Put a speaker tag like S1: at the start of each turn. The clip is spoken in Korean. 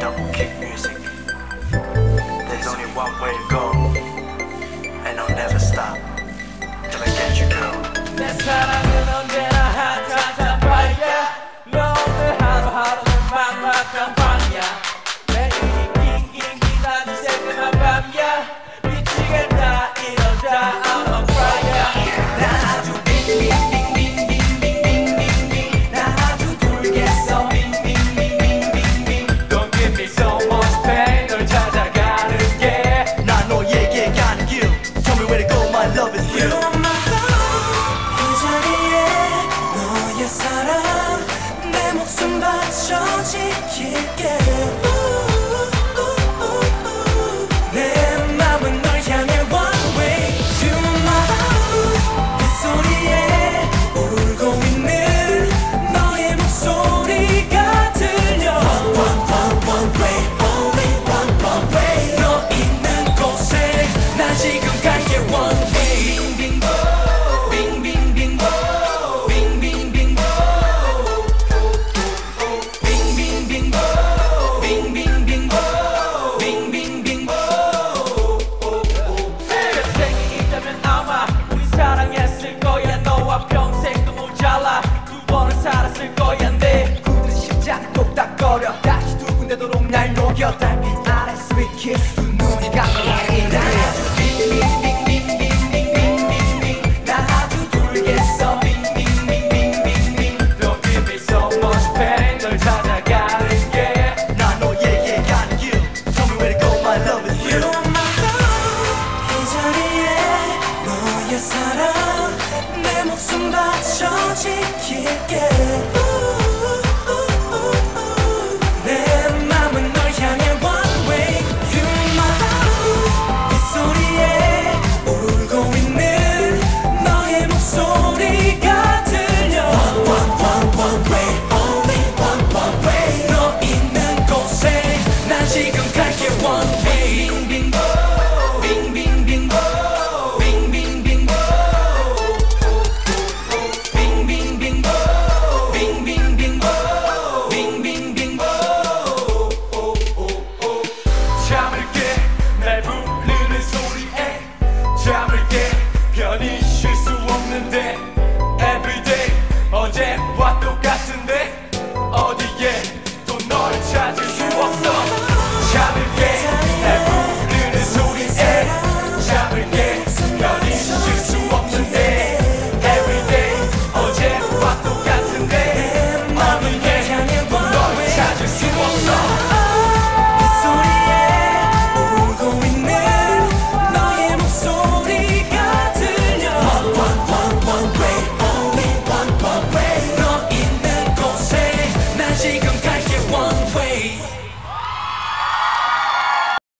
S1: Double kick music. There's only one way to go. 날 녹여 달빛 아래 sweet kiss 두 눈이 감아라 사랑. 내 목숨 바쳐 지킬게.